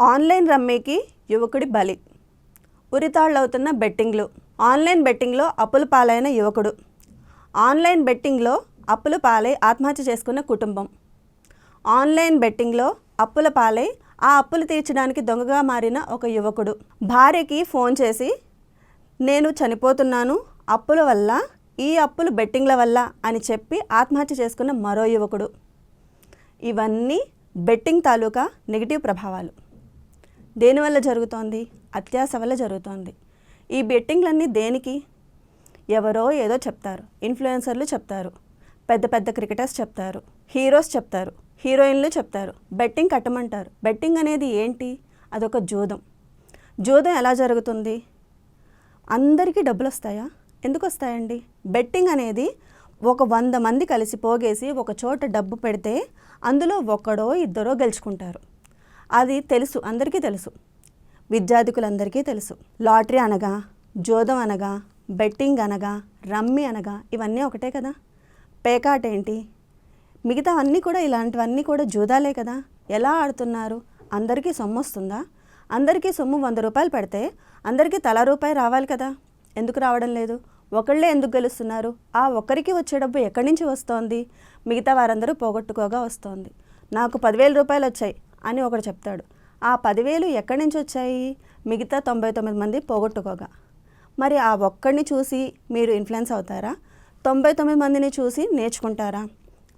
Online రమ్మీకి యువకుడి బలి. ఉరితాళ్ళవుతున్న బెట్టింగ్లు. ఆన్లైన్ బెట్టింగ్లో అప్పుల పాలైన యువకుడు. ఆన్లైన్ బెట్టింగ్లో అప్పులు పాలై ఆత్మహత్య చేసుకున్న కుటుంబం. ఆన్లైన్ బెట్టింగ్లో అప్పుల పాలై ఆ అప్పులు తీర్చడానికి దొంగగా మారిన ఒక యువకుడు. భార్యకి ఫోన్ చేసి నేను చనిపోతున్నాను. అప్పుల వల్ల ఈ అప్పులు బెట్టింగ్ల వల్ల అని చెప్పి ఆత్మహత్య చేసుకున్న మరో యువకుడు. ఇవన్నీ బెట్టింగ్ తాలూకా నెగిటివ్ ప్రభావాలు. దేనివల్ల జరుగుతోంది? అత్యాశ వల్ల జరుగుతోంది. ఈ బెట్టింగ్లన్నీ దేనికి? ఎవరో ఏదో చెప్తారు. ఇన్ఫ్లుయెన్సర్లు చెప్తారు. పెద్ద పెద్ద క్రికెటర్స్ చెప్తారు. హీరోస్ చెప్తారు. హీరోయిన్లు చెప్తారు. బెట్టింగ్ కట్టమంటారు. బెట్టింగ్ అనేది ఏంటి? అదొక జూదం. జూదం ఎలా జరుగుతుంది? అందరికీ డబ్బులు వస్తాయా ఎందుకు వస్తాయండి బెట్టింగ్ అనేది ఒక వంద మంది కలిసి పోగేసి ఒక చోట డబ్బు పెడితే అందులో ఒకడో ఇద్దరో గెలుచుకుంటారు. అది తెలుసు అందరికీ తెలుసు. విద్యార్థికులందరికీ తెలుసు. లాటరీ అనగా జోదం అనగా బెట్టింగ్ అనగా రమ్మి అనగా ఇవన్నీ ఒకటే కదా. పేకాట ఏంటి? మిగతా అన్నీ కూడా ఇలాంటివన్నీ కూడా జూదాలే కదా. ఎలా ఆడుతున్నారు? అందరికీ సొమ్ము వస్తుందా? అందరికీ సొమ్ము వంద రూపాయలు పెడితే అందరికీ తల రూపాయి రావాలి కదా. ఎందుకు రావడం లేదు? ఒకళ్ళే ఎందుకు గెలుస్తున్నారు? ఆ ఒక్కరికి వచ్చే డబ్బు ఎక్కడి నుంచి వస్తోంది? మిగతా వారందరూ పోగొట్టుకోగా వస్తోంది. నాకు పదివేల రూపాయలు వచ్చాయి. అని ఒకడు చెప్తాడు. ఆ పదివేలు ఎక్కడి నుంచి వచ్చాయి? మిగతా తొంభై తొమ్మిది మంది పోగొట్టుకోగా. మరి ఆ ఒక్కడిని చూసి మీరు ఇన్ఫ్లుయెన్స్ అవుతారా? తొంభై తొమ్మిది మందిని చూసి నేర్చుకుంటారా?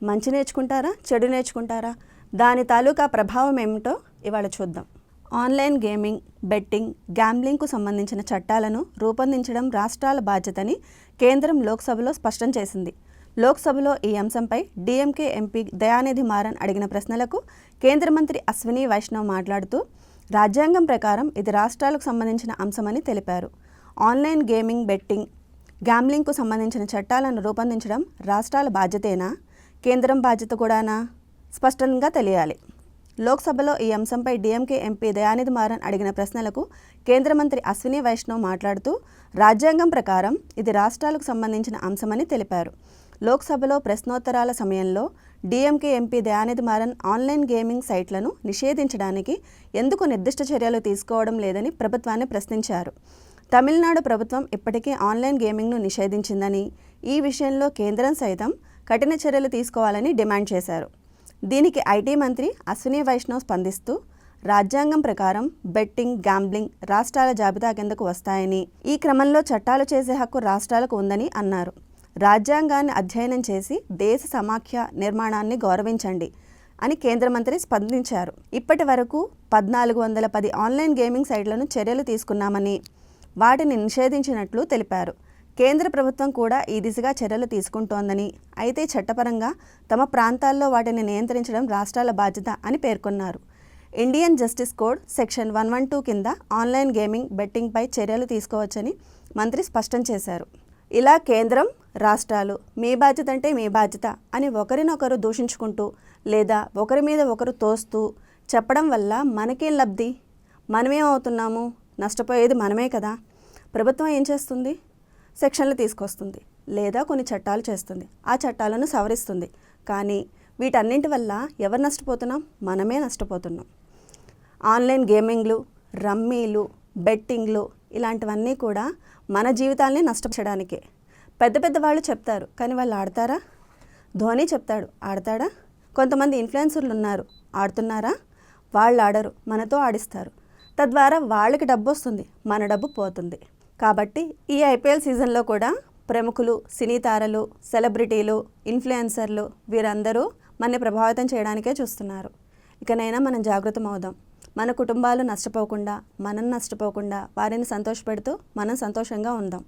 మంచి నేర్చుకుంటారా? చెడు నేర్చుకుంటారా? దాని తాలూకా ప్రభావం ఏమిటో ఇవాళ చూద్దాం. ఆన్లైన్ గేమింగ్ బెట్టింగ్ గ్యాంబ్లింగ్కు సంబంధించిన చట్టాలను రూపొందించడం రాష్ట్రాల బాధ్యతని కేంద్రం లోక్సభలో స్పష్టం చేసింది. లోక్సభలో ఈ అంశంపై డీఎంకే ఎంపీ దయానిధి మారన్ అడిగిన ప్రశ్నలకు కేంద్ర మంత్రి అశ్విని వైష్ణవ్ మాట్లాడుతూ రాజ్యాంగం ప్రకారం ఇది రాష్ట్రాలకు సంబంధించిన అంశమని తెలిపారు. ఆన్లైన్ గేమింగ్ బెట్టింగ్ గ్యాంబ్లింగ్కు సంబంధించిన చట్టాలను రూపొందించడం రాష్ట్రాల బాధ్యతేనా? కేంద్రం బాధ్యత కూడానా? స్పష్టంగా తెలియాలి. లోక్సభలో ఈ అంశంపై డీఎంకే ఎంపీ దయానిధి మారన్ అడిగిన ప్రశ్నలకు కేంద్ర మంత్రి అశ్విని వైష్ణవ్ మాట్లాడుతూ రాజ్యాంగం ప్రకారం ఇది రాష్ట్రాలకు సంబంధించిన అంశమని తెలిపారు. లోక్సభలో ప్రశ్నోత్తరాల సమయంలో DMK MP Dayanidhi Maran online gaming సైట్లను నిషేధించడానికి ఎందుకు నిర్దిష్ట చర్యలు తీసుకోవడం లేదని ప్రభుత్వాన్ని ప్రశ్నించారు. తమిళనాడు ప్రభుత్వం ఇప్పటికే ఆన్లైన్ గేమింగ్ను నిషేధించిందని ఈ విషయంలో కేంద్రం సైతం కఠిన చర్యలు తీసుకోవాలని డిమాండ్ చేశారు. దీనికి ఐటీ మంత్రి అశ్విని వైష్ణవ్ స్పందిస్తూ రాజ్యాంగం ప్రకారం బెట్టింగ్ గ్యాంబ్లింగ్ రాష్ట్రాల జాబితా కిందకు వస్తాయని ఈ క్రమంలో చట్టాలు చేసే హక్కు రాష్ట్రాలకు ఉందని అన్నారు. రాజ్యాంగాన్ని అధ్యయనం చేసి దేశ సమాఖ్య నిర్మాణాన్ని గౌరవించండి అని కేంద్ర మంత్రి స్పందించారు. ఇప్పటి వరకు పద్నాలుగు వందల పది ఆన్లైన్ గేమింగ్ సైట్లను చర్యలు తీసుకున్నామని వాటిని నిషేధించినట్లు తెలిపారు. కేంద్ర ప్రభుత్వం కూడా ఈ దిశగా చర్యలు తీసుకుంటోందని అయితే చట్టపరంగా తమ ప్రాంతాల్లో వాటిని నియంత్రించడం రాష్ట్రాల బాధ్యత అని పేర్కొన్నారు. Indian justice code section one one two కింద ఆన్లైన్ గేమింగ్ బెట్టింగ్పై చర్యలు తీసుకోవచ్చని మంత్రి స్పష్టం చేశారు. ఇలా కేంద్రం రాష్ట్రాలు మీ బాధ్యత అంటే మీ బాధ్యత అని ఒకరినొకరు దూషించుకుంటూ లేదా ఒకరి మీద ఒకరు తోస్తూ చెప్పడం వల్ల మనకేం లబ్ధి? మనమేమవుతున్నాము? నష్టపోయేది మనమే కదా. ప్రభుత్వం ఏం చేస్తుంది? సెక్షన్లు తీసుకొస్తుంది లేదా కొన్ని చట్టాలు చేస్తుంది. ఆ చట్టాలను సవరిస్తుంది. కానీ వీటన్నింటి వల్ల ఎవరు నష్టపోతున్నాం? మనమే నష్టపోతున్నాం. ఆన్లైన్ గేమింగ్లు రమ్మీలు బెట్టింగ్లు ఇలాంటివన్నీ కూడా మన జీవితాల్ని నష్టపరచడానికే. పెద్ద పెద్ద వాళ్ళు చెప్తారు కానీ వాళ్ళు ఆడతారా? ధోని చెప్తాడు ఆడతాడా? కొంతమంది ఇన్ఫ్లుయెన్సర్లు ఉన్నారు ఆడుతున్నారా? వాళ్ళు ఆడరు మనతో ఆడిస్తారు. తద్వారా వాళ్ళకి డబ్బు వస్తుంది మన డబ్బు పోతుంది. కాబట్టి ఈ ఐపీఎల్ సీజన్లో కూడా ప్రముఖులు సినీ తారలు సెలబ్రిటీలు ఇన్ఫ్లుయెన్సర్లు వీరందరూ మనని ప్రభావితం చేయడానికే చూస్తున్నారు. ఇకనైనా మనం జాగృతం అవుదాం మన కుటుంబాలు నష్టపోకుండా మనం నష్టపోకుండా వారిని సంతోషపెడుతూ మనం సంతోషంగా ఉందాం.